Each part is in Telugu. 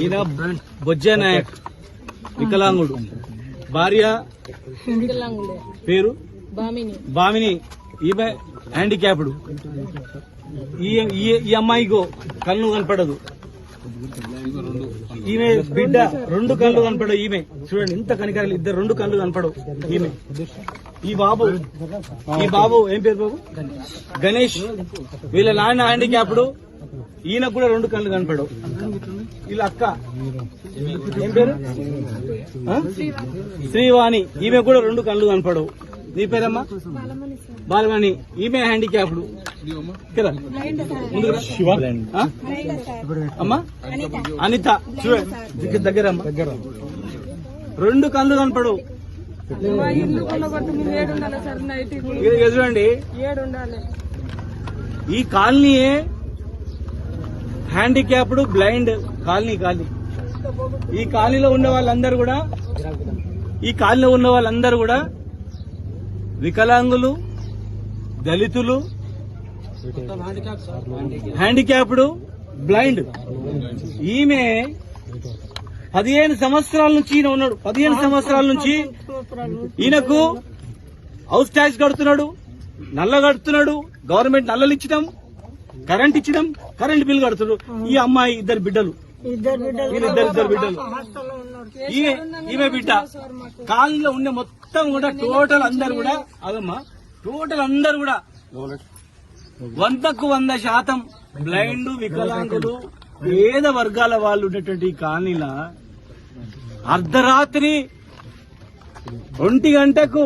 ఈయన బొజ్జ నాయక్ వికలాంగుడు. భార్య పేరు? భామిని ఈమె హ్యాండిక్యాప్డ్. ఈ అమ్మాయికో కళ్ళు కనపడదు. ఈమె బిడ్డ రెండు కళ్ళు కనపడవు ఈమె. చూడండి ఇంత కనికరాలు ఇద్దరు రెండు కళ్ళు కనపడవు ఈమె. ఈ బాబు ఈ బాబు ఏం పేరు బాబు? గణేష్. వీళ్ళ నాన్న హ్యాండిక్యాప్డ్. ఈయన కూడా రెండు కళ్ళు కనపడవు. వీళ్ళ అక్క. ఏం పేరు? శ్రీవాణి. ఈమె కూడా రెండు కళ్ళు కనపడవు. నీ పేరమ్మా? బాలమణి. ఈమె హ్యాండిక్యాప్డ్. కదా? అమ్మా? అనిత. చూడండి దగ్గర దగ్గర అమ్మా రెండు కళ్ళు కనపడవు. మా ఇల్లు కొనగొట్టు మేము ఏడు ఉండాలి సార్ నైట్ ఇక ఇక చూడండి ఏడు ఉండాలి ఈ కాలనీయే హ్యాండిక్యాప్డ్ బ్లైండ్ కాలనీ కాలనీ. ఈ కాలనీలో ఉన్న వాళ్ళందరూ కూడా ఈ కాలనీలో ఉన్న వాళ్ళందరూ కూడా వికలాంగులు దళితులు హ్యాండిక్యాప్డ్ బ్లైండ్. ఈమె పదిహేను సంవత్సరాల నుంచి ఈయన ఉన్నాడు. పదిహేను సంవత్సరాల నుంచి ఈయనకు హౌస్ ట్యాక్స్ కడుతున్నాడు నల్ల కడుతున్నాడు గవర్నమెంట్ నల్లలు ఇచ్చడం కరెంట్ ఇచ్చడం కరెంట్ బిల్ కడుతున్నాడు ఈ అమ్మాయి ఇద్దరు బిడ్డలు. ఇద్దరు బిడ్డలు. వీళ్ళిద్దరు ఇద్దరు బిడ్డలు. ఈమె బిడ్డ. కాలనీలో ఉండే మొత్తం కూడా టోటల్ అందరు కూడా అదమ్మా టోటల్ అందరు కూడా వందకు వంద శాతం బ్లైండ్ వికలాంగులు పేద వర్గాల వాళ్ళు ఉన్నటువంటి ఈ కాలనీల అర్ధరాత్రి ఒంటి గంటకు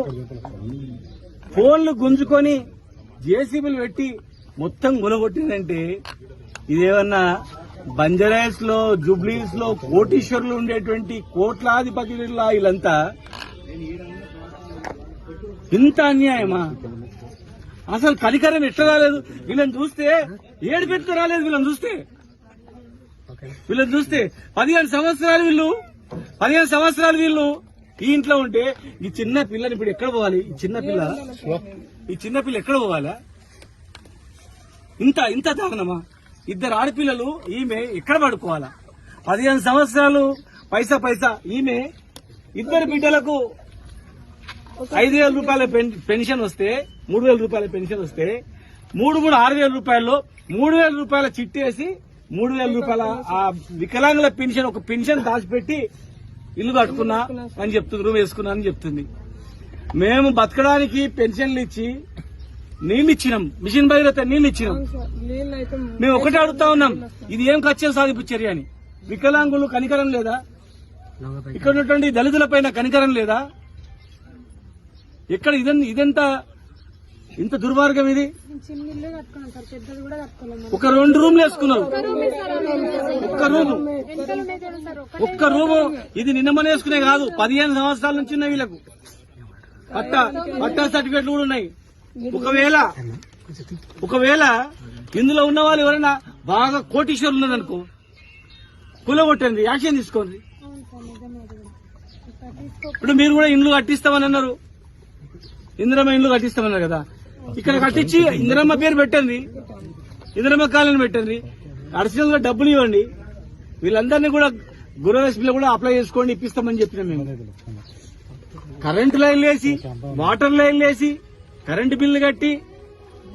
ఫోన్లు గుంజుకొని జేసీబీలు పెట్టి మొత్తం గులగొట్టిందంటే ఇదేమన్నా బంజరాస్లో జూబ్లీస్లో కోటీశ్వరులు ఉండేటువంటి కోట్లాధిపతుల వీళ్ళంతా? ఇంత అన్యాయమా? అసలు కనికరం ఎట్లా రాలేదు? వీళ్ళని చూస్తే ఏడు పెట్టుకు రాలేదు వీళ్ళని చూస్తే. వీళ్ళని చూస్తే పదిహేను సంవత్సరాలు వీళ్ళు పదిహేను సంవత్సరాలు వీళ్ళు ఈ ఇంట్లో ఉంటే ఈ చిన్న పిల్లని ఇప్పుడు ఎక్కడ పోవాలి? ఈ చిన్న పిల్ల? ఈ చిన్న పిల్ల ఎక్కడ పోవాలా? ఇంత ఇంత దారుణమా? ఇద్దరు ఆడపిల్లలు ఈమె ఎక్కడ పడుకోవాలా? పదిహేను సంవత్సరాలు పైసా పైసా ఈమె ఇద్దరు బిడ్డలకు ఐదు వేల రూపాయల పెన్షన్ వస్తే మూడు వేల రూపాయల పెన్షన్ వస్తే మూడు మూడు ఆరు వేల రూపాయల్లో మూడు వేల రూపాయల చిట్టేసి మూడు వేల రూపాయల ఆ వికలాంగుల పెన్షన్ ఒక పెన్షన్ దాచిపెట్టి ఇల్లు కట్టుకున్నా అని చెప్తుంది రూమ్ వేసుకున్నా అని చెప్తుంది. మేము బతకడానికి పెన్షన్లు ఇచ్చి నీళ్ళు ఇచ్చినాం మిషన్ భగీరథ నీళ్ళు ఇచ్చినాం మేము ఒకటే అడుగుతా ఉన్నాం. ఇది ఏం ఖర్చు సాధింపు చర్య అని. వికలాంగులు కనికరం లేదా? ఇక్కడ ఉన్నటువంటి దళితుల పైన కనికరం లేదా? ఎక్కడ ఇదన్ ఇదెంత ఇంత దుర్మార్గం ఇది? ఒక రెండు రూమ్లు వేసుకున్నారు. ఒక్క రూము. ఒక్క రూము ఇది నిన్న మొన్న వేసుకునే కాదు. పదిహేను సంవత్సరాల నుంచి ఉన్నాయి వీళ్ళకు. పట్ట పట్టా సర్టిఫికెట్లు కూడా ఉన్నాయి. ఒకవేళ ఒకవేళ ఇందులో ఉన్న వాళ్ళు ఎవరైనా బాగా కోటీశ్వరులు ఉన్నారనుకో కూలగొట్టండి యాక్షన్ తీసుకోండి. ఇప్పుడు మీరు కూడా ఇండ్లు కట్టిస్తామని అన్నారు. ఇందిరమ్మ ఇండ్లు కట్టిస్తామన్నారు కదా. ఇక్కడ కట్టించి ఇందిరమ్మ పేరు పెట్టండి. ఇందిరమ్మ కాలనీ పెట్టండి. అడిషనల్గా డబ్బులు ఇవ్వండి. వీళ్ళందరినీ కూడా గురవేసిలో కూడా అప్లై చేసుకోండి ఇప్పిస్తామని చెప్పినాం మేము. కరెంటు లైన్లు వేసి వాటర్ లైన్లు వేసి కరెంటు బిల్లు కట్టి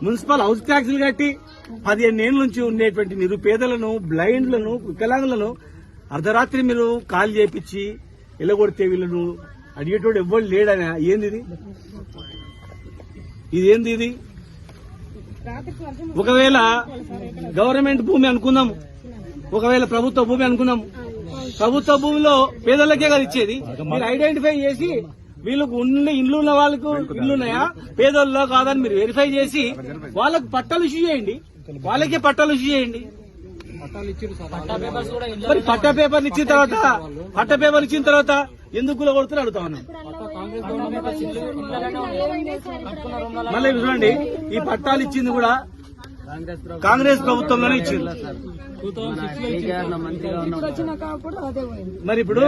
మున్సిపల్ హౌస్ ట్యాక్సులు కట్టి పదిహేను ఏళ్ళ నుంచి ఉండేటువంటి నిరుపేదలను బ్లైండ్లను వికలాంగులను అర్ధరాత్రి మీరు కాల్ చేపించి ఎలగొడితే వీళ్ళను అడిగేటోడు ఎవ్వరు లేడని? ఏంది ఇది ఇదేంది ఇది? ఒకవేళ గవర్నమెంట్ భూమి అనుకుందాం. ఒకవేళ ప్రభుత్వ భూమి అనుకుందాం. ప్రభుత్వ భూమిలో పేదలకే కదా ఇచ్చేది. మీరు ఐడెంటిఫై చేసి వీళ్ళకు ఉన్న ఇండ్లు ఉన్న వాళ్ళకు ఇల్లు ఉన్నాయా? పేదోళ్ళలో కాదని మీరు వెరిఫై చేసి వాళ్ళకు పట్టాలు ఇష్యూ చేయండి. వాళ్ళకే పట్టాలు ఇష్యూ చేయండి. మరి పట్టా పేపర్లు ఇచ్చిన తర్వాత పట్టా పేపర్ ఇచ్చిన తర్వాత ఎందుకు కూలగొడుతున్నారు అడుగుతా ఉన్నాం మళ్ళీ చూడండి ఈ పట్టాలు ఇచ్చింది కూడా కాంగ్రెస్ ప్రభుత్వంలోనే ఇచ్చింది మరి ఇప్పుడు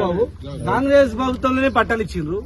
బాబు. కాంగ్రెస్ ప్రభుత్వంలోనే పట్టాలు ఇచ్చిండ్రు.